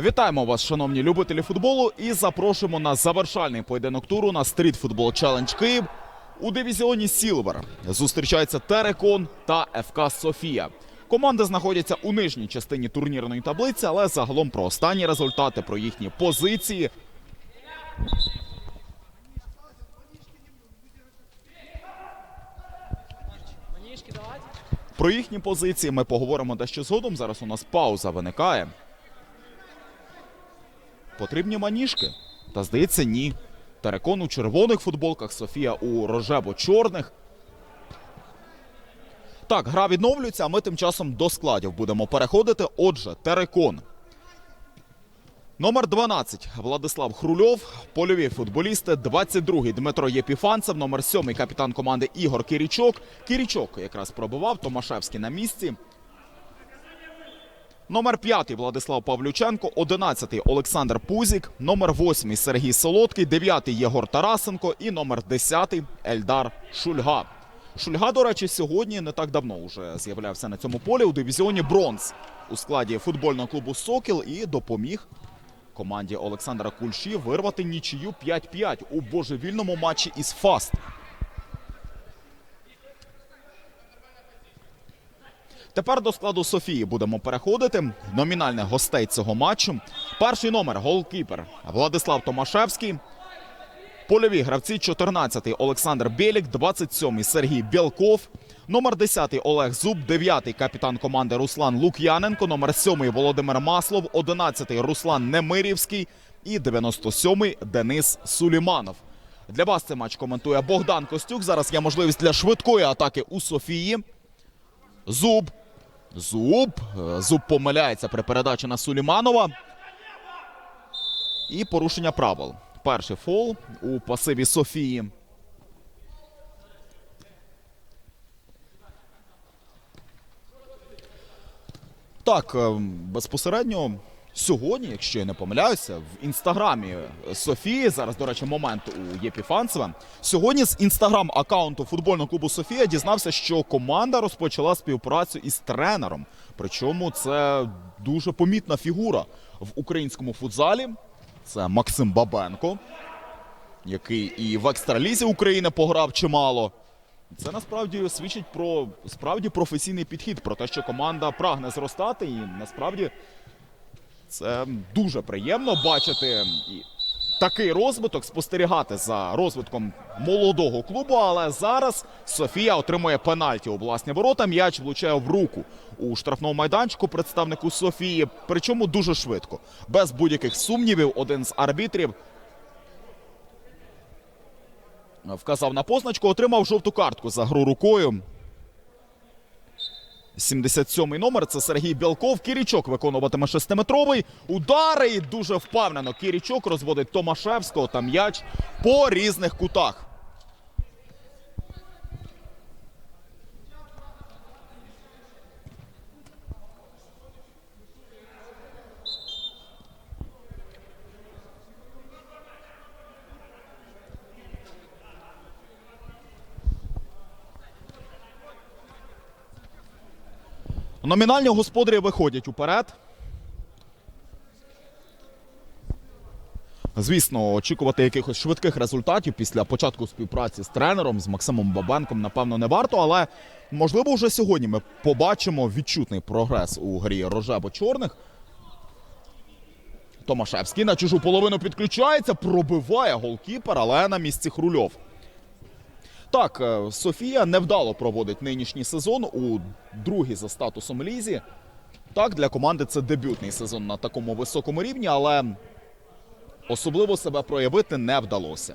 Вітаємо вас, шановні любителі футболу, і запрошуємо на завершальний поєдинок туру на стріт футбол Челендж Київ. У дивізіоні Сілвер зустрічаються Терекон та ФК Софія. Команди знаходяться у нижній частині турнірної таблиці, але загалом про останні результати, про їхні позиції. Про їхні позиції ми поговоримо дещо згодом. Зараз у нас пауза виникає. Потрібні маніжки. Та здається, ні. Терекон у червоних футболках, Софія у рожево-чорних. Так, гра відновлюється, а ми тим часом до складів будемо переходити. Отже, Терекон. Номер 12 Владислав Хрульов, польові футболісти, 22-й Дмитро Єпіфанцев, номер 7 капітан команди Ігор Кірічок. Кірічок якраз пробивав, Томашевський на місці. Номер 5 Владислав Павлюченко, 11-й Олександр Пузік, номер 8 Сергій Солодкий, 9-й Єгор Тарасенко і номер 10 Ельдар Шульга. Шульга, до речі, сьогодні не так давно вже з'являвся на цьому полі у дивізіоні Бронз у складі футбольного клубу Сокіл і допоміг команді Олександра Кульші вирвати нічию 5-5 у божевільному матчі із Фаст. Тепер до складу Софії будемо переходити. Номінальних гостей цього матчу. Перший номер голкіпер Владислав Томашевський. Польові гравці 14-й Олександр Білік, 27-й Сергій Білков, номер 10-й Олег Зуб, 9-й капітан команди Руслан Лук'яненко, номер 7-й Володимир Маслов, 11-й Руслан Немирівський і 97-й Денис Суліманов. Для вас цей матч коментує Богдан Костюк. Зараз є можливість для швидкої атаки у Софії. Зуб. Зуб. Е, Зуб помиляється при передачі на Суліманова. І порушення правил. Перший фол у пасиві Софії. Так, е, безпосередньо сьогодні, якщо я не помиляюся, в інстаграмі Софії, зараз, до речі, момент у Єпіфанцева. Сьогодні з інстаграм-аккаунту футбольного клубу Софія дізнався, що команда розпочала співпрацю із тренером. Причому це дуже помітна фігура в українському футзалі. Це Максим Бабенко, який і в екстралізі України пограв чимало. Це насправді свідчить про справді професійний підхід, про те, що команда прагне зростати, і насправді це дуже приємно бачити такий розвиток, спостерігати за розвитком молодого клубу. Але зараз Софія отримує пенальті у власні ворота. М'яч влучає в руку у штрафному майданчику представнику Софії. Причому дуже швидко, без будь-яких сумнівів. Один з арбітрів вказав на позначку, отримав жовту картку за гру рукою. 77-й номер це Сергій Білков. Кірічок виконуватиме шестиметровий удари. І дуже впевнено. Кірічок розводить Томашевського та м'яч по різних кутах. Номінальні господарі виходять уперед. Звісно, очікувати якихось швидких результатів після початку співпраці з тренером, з Максимом Бабенком, напевно, не варто, але можливо вже сьогодні ми побачимо відчутний прогрес у грі рожево-чорних. Томашевський на чужу половину підключається, пробиває голкіпер, але на місці Хрульов. Так, е, Софія невдало проводить нинішній сезон у другій за статусом лізі. Так, для команди це дебютний сезон на такому високому рівні, але особливо себе проявити не вдалося.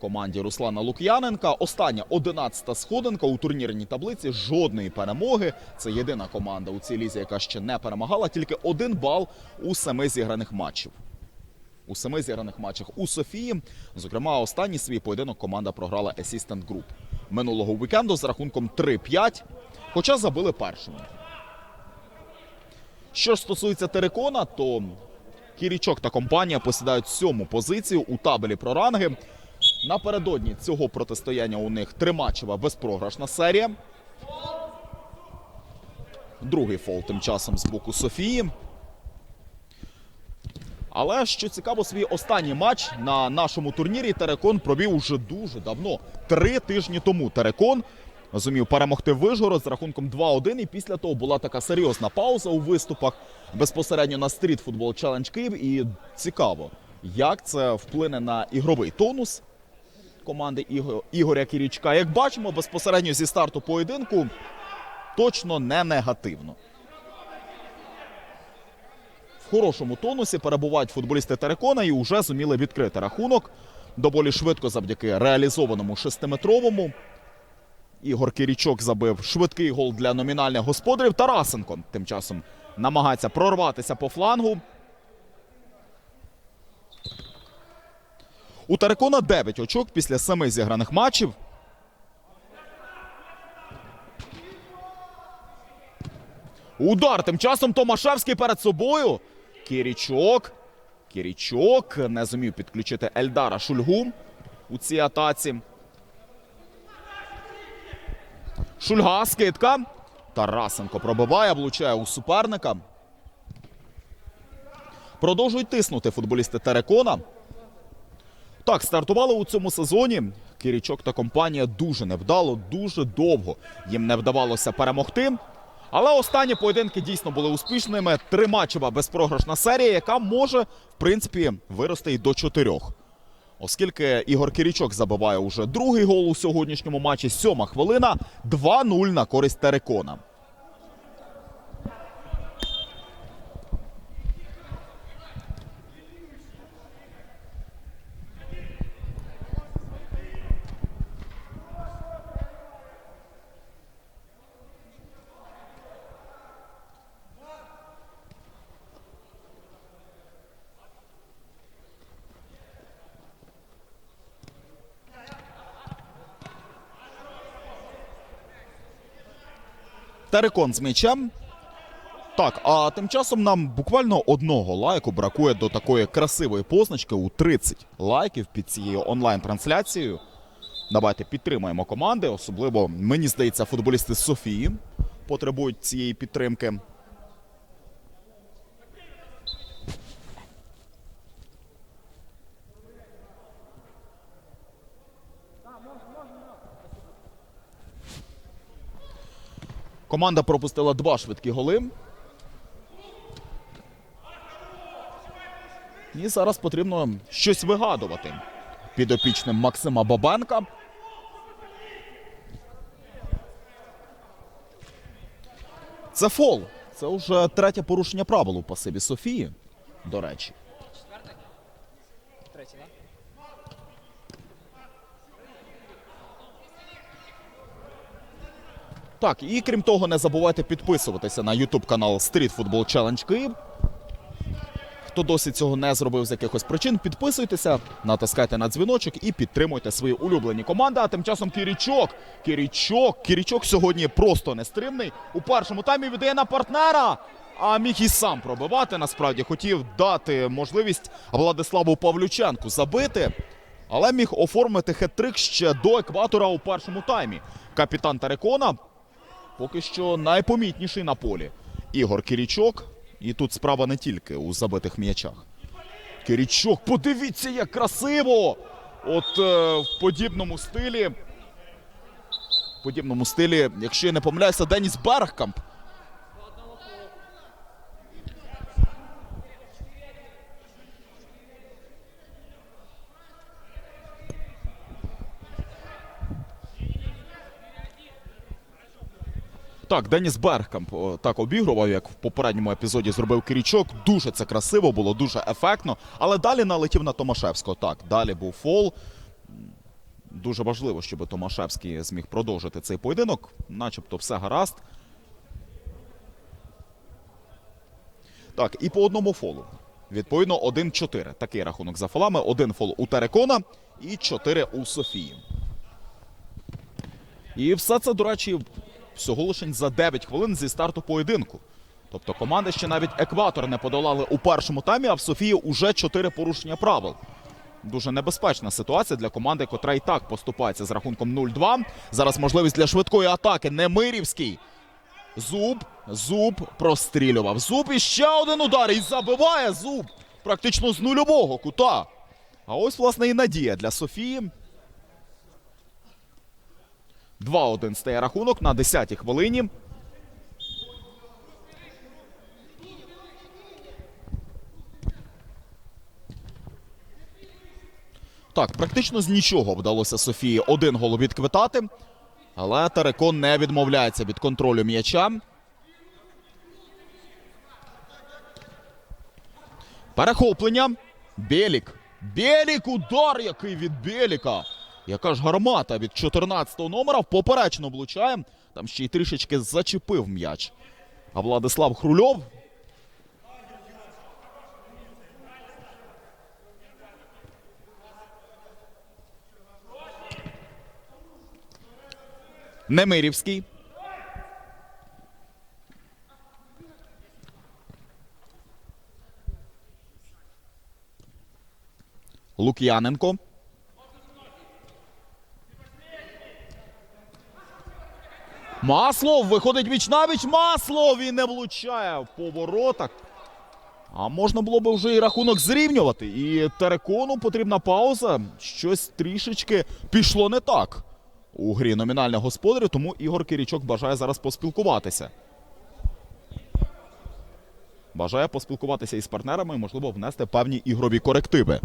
Команді Руслана Лук'яненка остання 11-та сходинка у турнірній таблиці. Жодної перемоги. Це єдина команда у цій лізі, яка ще не перемагала. Тільки один бал у семи зіграних матчів. У семи зіграних матчах у Софії. Зокрема, останній свій поєдинок команда програла Assistant Group минулого вікенду з рахунком 3-5, хоча забили першими. Що ж стосується Терекона, то Кірічок та компанія посідають сьому позицію у табелі про ранги. Напередодні цього протистояння у них триматчева безпрограшна серія. Другий фол тим часом з боку Софії. Але що цікаво, свій останній матч на нашому турнірі Терекон провів уже дуже давно. Три тижні тому Терекон зумів перемогти Вижгород з рахунком 2-1. І після того була така серйозна пауза у виступах безпосередньо на стріт футбол Челендж Київ. І цікаво, як це вплине на ігровий тонус команди Іго- Ігоря Кірічка. Як бачимо, безпосередньо зі старту поєдинку точно не негативно. Хорошому тонусі перебувають футболісти Терекона і вже зуміли відкрити рахунок. Доволі швидко завдяки реалізованому шестиметровому. Ігор Кірічок забив швидкий гол для номінальних господарів. Тарасенко тим часом намагається прорватися по флангу. У Терекона 9 очок після семи зіграних матчів. Удар тим часом Томашевський перед собою. Кірічок. Кірічок не зумів підключити Ельдара Шульгу у цій атаці. Шульга, скидка. Тарасенко пробиває, влучає у суперника. Продовжують тиснути футболісти Терекона. Так, стартували у цьому сезоні. Кірічок та компанія дуже невдало, дуже довго їм не вдавалося перемогти. Але останні поєдинки дійсно були успішними. Тримачева безпрограшна серія, яка може, в принципі, вирости й до чотирьох. Оскільки Ігор Кірічок забиває уже другий гол у сьогоднішньому матчі, сьома хвилина, 2-0 на користь Терекона. Терекон з м'ячем. Так, а тим часом нам буквально одного лайку бракує до такої красивої позначки у 30 лайків під цією онлайн-трансляцією. Давайте підтримаємо команди. Особливо, мені здається, футболісти Софії потребують цієї підтримки. Команда пропустила два швидкі голи. І зараз потрібно щось вигадувати підопічним Максима Бабенка. Це фол. Це вже третє порушення правил у пасиві Софії. До речі. Третій, так? Так, і крім того, не забувайте підписуватися на YouTube канал Street Football Challenge Київ. Хто досі цього не зробив з якихось причин, підписуйтеся, натискайте на дзвіночок і підтримуйте свої улюблені команди. А тим часом Кірічок. Кірічок. Кірічок сьогодні просто нестримний. У першому таймі віддає на партнера. А міг і сам пробивати. Насправді хотів дати можливість Владиславу Павлюченку забити. Але міг оформити хет-трик ще до екватора у першому таймі. Капітан Терекона поки що найпомітніший на полі. Ігор Кірічок. І тут справа не тільки у забитих м'ячах. Кірічок, подивіться, як красиво! От е, в подібному стилі. В подібному стилі, якщо я не помиляюся, Деніс Бергкамп. Так, Деніс Бергкамп так обігрував, як в попередньому епізоді зробив Кирічок. Дуже це красиво було, дуже ефектно. Але далі налетів на Томашевського. Так, далі був фол. Дуже важливо, щоб Томашевський зміг продовжити цей поєдинок. Начебто все гаразд. Так, і по одному фолу. Відповідно, 1-4. Такий рахунок за фолами. Один фол у Терекона і 4 у Софії. І все це, до речі, всього лише за 9 хвилин зі старту поєдинку. Тобто команди ще навіть екватор не подолали у першому таймі, а в Софії уже 4 порушення правил. Дуже небезпечна ситуація для команди, котра і так поступається з рахунком 0-2. Зараз можливість для швидкої атаки. Немирівський. Зуб. Зуб прострілював. Зуб і ще один удар. І забиває зуб. практично з нульового кута. А ось, власне, і надія для Софії. 2-1 стає рахунок на 10-й хвилині. Так, практично з нічого вдалося Софії один гол відквитати. Але Терекон не відмовляється від контролю м'яча. Перехоплення. Белік. Белік, удар який від Беліка. Яка ж гармата від 14-го номера в поперечно влучає. Там ще й трішечки зачепив м'яч. А Владислав Хрульов. Немирівський. Лук'яненко. Маслов виходить віч навіч. Маслов і не влучає в поворотах. А можна було би вже і рахунок зрівнювати. І Терекону потрібна пауза. Щось трішечки пішло не так у грі номінальних господарів, тому Ігор Кирічок бажає зараз поспілкуватися. Бажає поспілкуватися із партнерами і, можливо, внести певні ігрові корективи.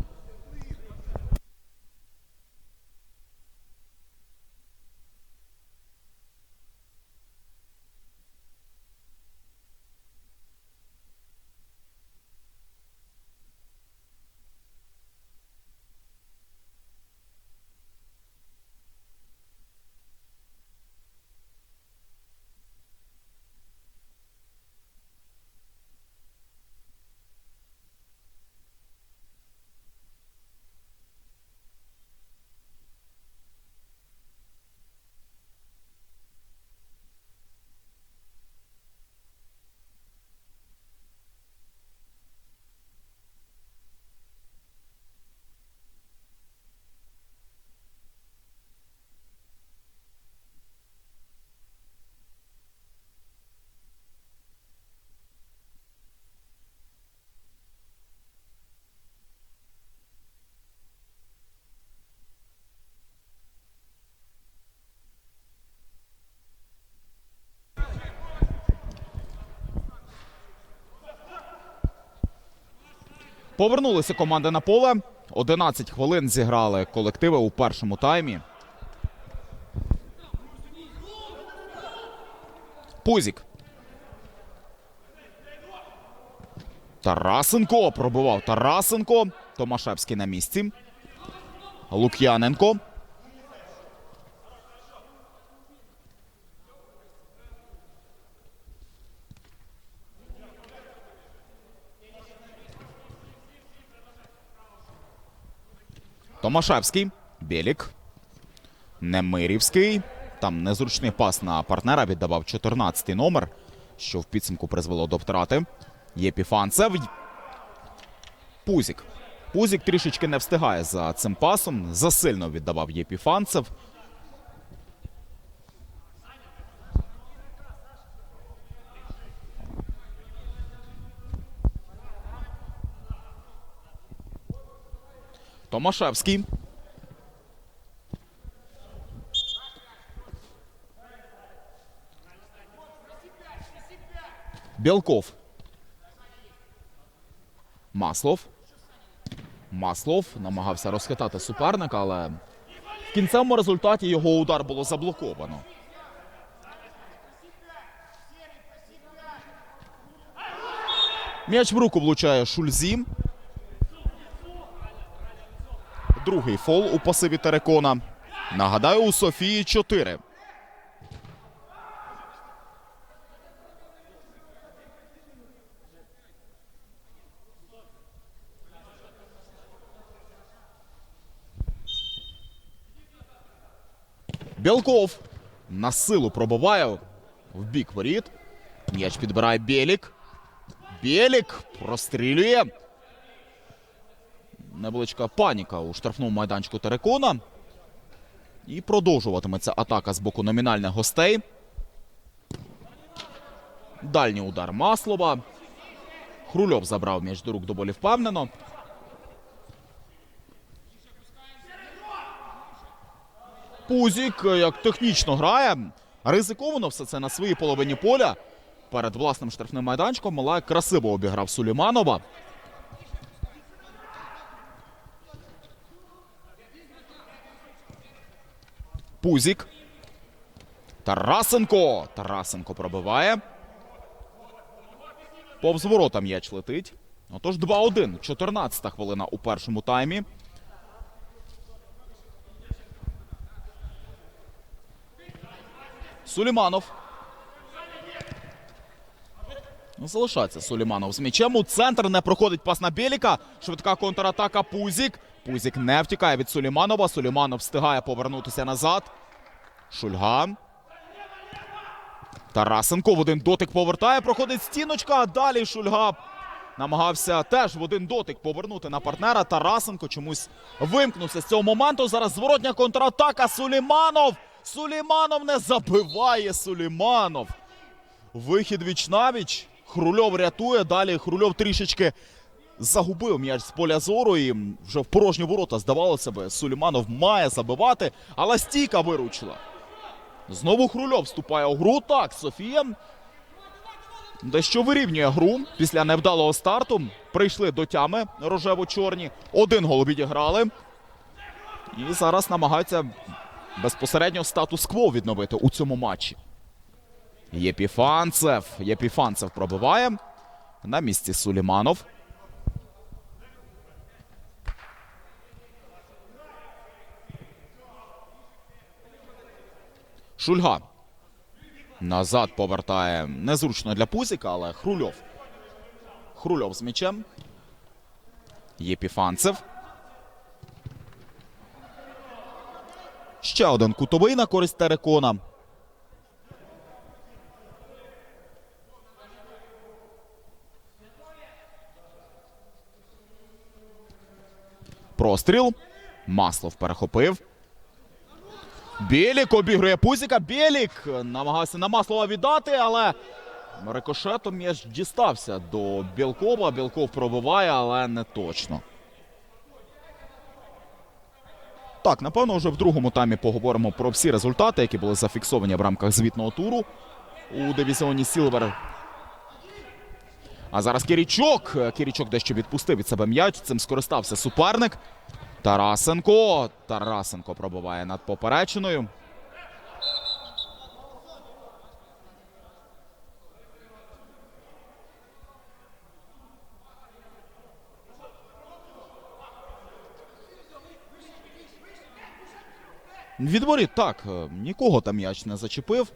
Повернулися команди на поле. 11 хвилин зіграли колективи у першому таймі. Пузік. Тарасенко пробивав Тарасенко. Томашевський на місці. Лук'яненко. Томашевський. Білік. Немирівський. Там незручний пас на партнера віддавав 14-й номер, що в підсумку призвело до втрати. Єпіфанцев. Пузік. Пузік трішечки не встигає за цим пасом. Засильно віддавав Єпіфанцев. Томашевський. Білков. Маслов. Маслов намагався розхитати суперника, але в кінцевому результаті його удар було заблоковано. М'яч в руку влучає Шульзі. Другий фол у пасиві Терекона. Нагадаю, у Софії 4. Білков на силу пробиває в бік воріт. М'яч підбирає Білік. Білік прострілює. Невеличка паніка у штрафному майданчику Терекона. І продовжуватиметься атака з боку номінальних гостей. Дальній удар Маслова. Хрульов забрав м'яч до рук доволі впевнено. Пузік як технічно грає. Ризиковано все це на своїй половині поля. Перед власним штрафним майданчиком Малай красиво обіграв Суліманова. Пузік. Тарасенко. Тарасенко пробиває. Повз ворота м'яч летить. Отож 2-1. 14 хвилина у першому таймі. Суліманов. Ну, Залишається Суліманов з м'ячем. У центр не проходить пас на Біліка. Швидка контратака Пузік. Пузік не втікає від Суліманова. Суліманов встигає повернутися назад. Шульга. Тарасенко в один дотик повертає. Проходить стіночка. А далі Шульга намагався теж в один дотик повернути на партнера. Тарасенко чомусь вимкнувся з цього моменту. Зараз зворотня контратака. Суліманов. Суліманов не забиває Суліманов. Вихід віч навіч. Хрульов рятує. Далі Хрульов трішечки загубив м'яч з поля зору. І вже в порожні ворота здавалося би, Суліманов має забивати, але стійка виручила. Знову Хрульов вступає у гру. Так, Софія дещо вирівнює гру після невдалого старту. Прийшли до тями рожево-чорні. Один гол відіграли. І зараз намагаються безпосередньо статус-кво відновити у цьому матчі. Єпіфанцев. Єпіфанцев пробиває. На місці Суліманов. Шульга. Назад повертає незручно для Пузіка, але Хрульов. Хрульов з м'ячем. Єпіфанцев. Ще один кутовий на користь Терекона. Простріл. Маслов перехопив. Білік обігрує Пузіка. Білік намагався на Маслова віддати, але рикошетом м'яч дістався до Білкова. Білков пробиває, але не точно. Так, напевно, вже в другому таймі поговоримо про всі результати, які були зафіксовані в рамках звітного туру у дивізіоні Сілвер. А зараз Кірічок. Кірічок дещо відпустив від себе м'яч. Цим скористався суперник. Тарасенко. Тарасенко пробиває над поперечиною. Відворіт так, е, нікого там м'яч не зачепив.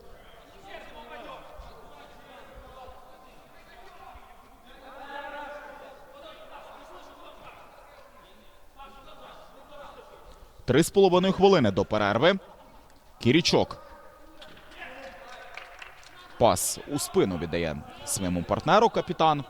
Три з половиною хвилини до перерви. Кірічок. Пас у спину віддає своєму партнеру капітан.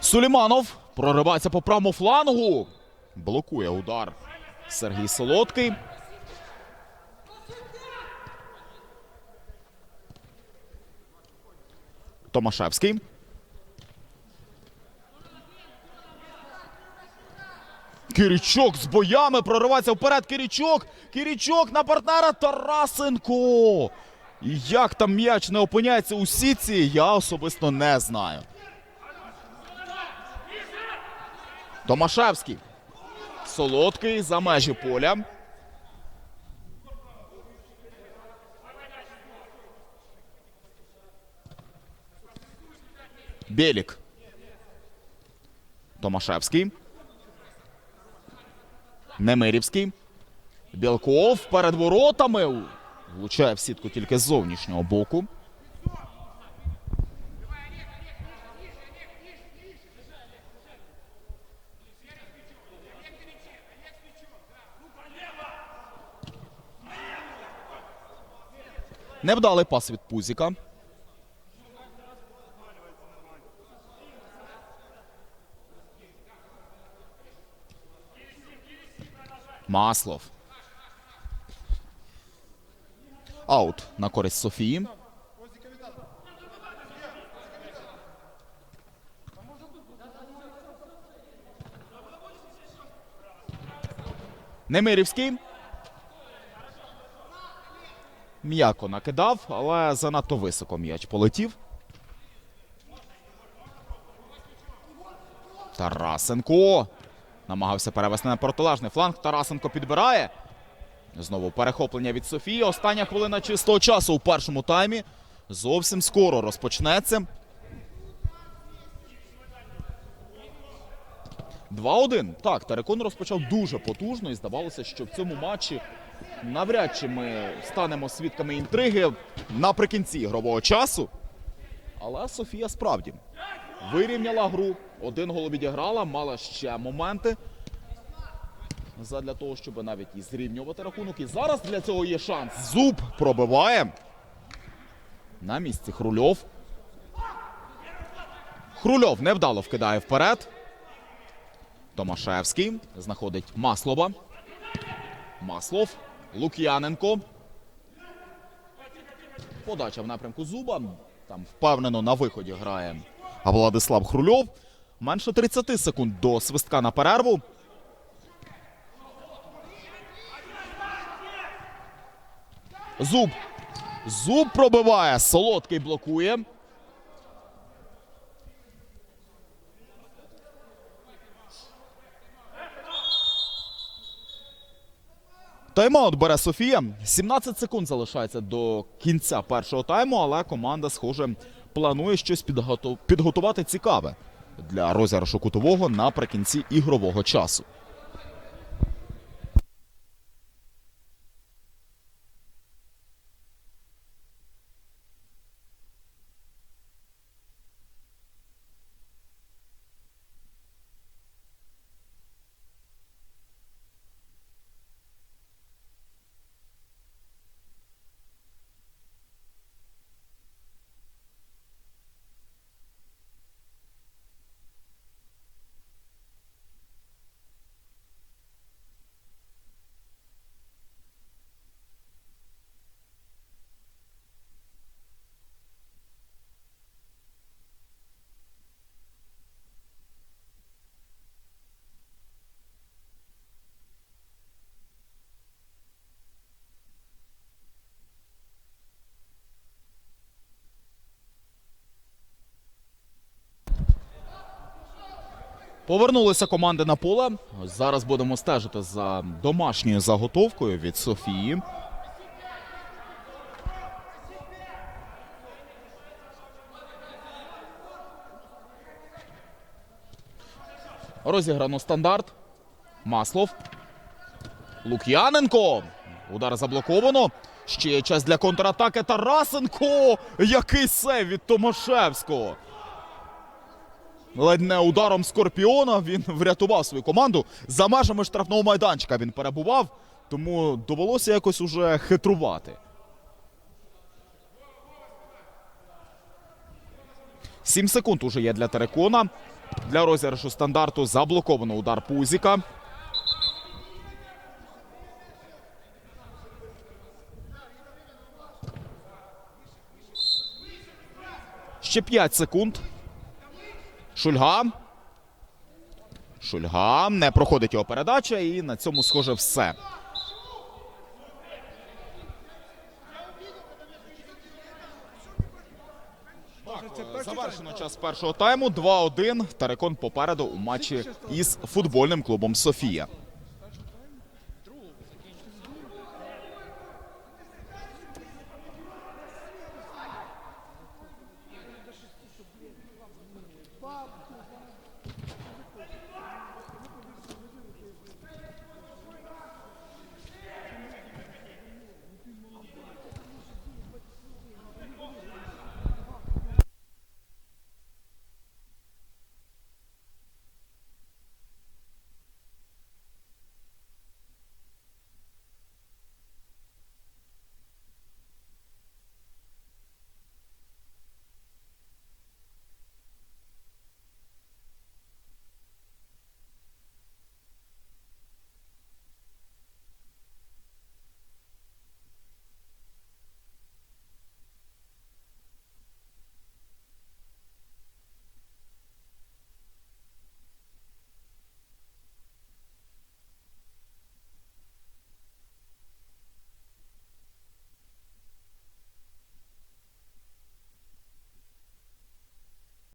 Суліманов проривається по правому флангу. Блокує удар Сергій Солодкий. Томашевський. Киричок з боями проривається вперед. Киричок. Киричок на партнера Тарасенко. І як там м'яч не опиняється у сітці, я особисто не знаю. Томашевський. Солодкий за межі поля. Белік. Томашевський. Немирівський. Білков перед воротами. Влучає в сітку тільки з зовнішнього боку. Невдалий пас від Пузіка. Маслов. Аут на користь Софії. Немирівський. М'яко накидав, але занадто високо м'яч полетів. Тарасенко. Намагався перевести на протилежний фланг. Тарасенко підбирає. Знову перехоплення від Софії. Остання хвилина чистого часу у першому таймі. Зовсім скоро розпочнеться. 2-1. Так, Терекон розпочав дуже потужно і здавалося, що в цьому матчі навряд чи ми станемо свідками інтриги наприкінці ігрового часу. Але Софія справді вирівняла гру. Один гол відіграла, мала ще моменти. Задля того, щоб навіть і зрівнювати рахунок. І зараз для цього є шанс. Зуб пробиває. На місці Хрульов. Хрульов невдало вкидає вперед. Томашевський знаходить Маслова. Маслов. Лук'яненко. Подача в напрямку Зуба. Там впевнено на виході грає Владислав Хрульов. Менше 30 секунд до свистка на перерву. Зуб. Зуб пробиває. Солодкий блокує. Тайм-аут бере Софія. 17 секунд залишається до кінця першого тайму, але команда, схоже, планує щось підготу- підготувати цікаве для розіграшу кутового наприкінці ігрового часу. Повернулися команди на поле. Зараз будемо стежити за домашньою заготовкою від Софії. Розіграно стандарт. Маслов. Лук'яненко. Удар заблоковано. Ще час для контратаки. Тарасенко. Який сейв від Томашевського. Ледь не ударом Скорпіона він врятував свою команду. За межами штрафного майданчика він перебував, тому довелося якось уже хитрувати. Сім секунд уже є для Терекона. Для розіграшу стандарту заблоковано удар Пузіка. Ще 5 секунд. Шульга. Шульга. Не проходить його передача, і на цьому схоже все. Так, завершено час першого тайму. 2-1. Тарекон попереду у матчі із футбольним клубом Софія.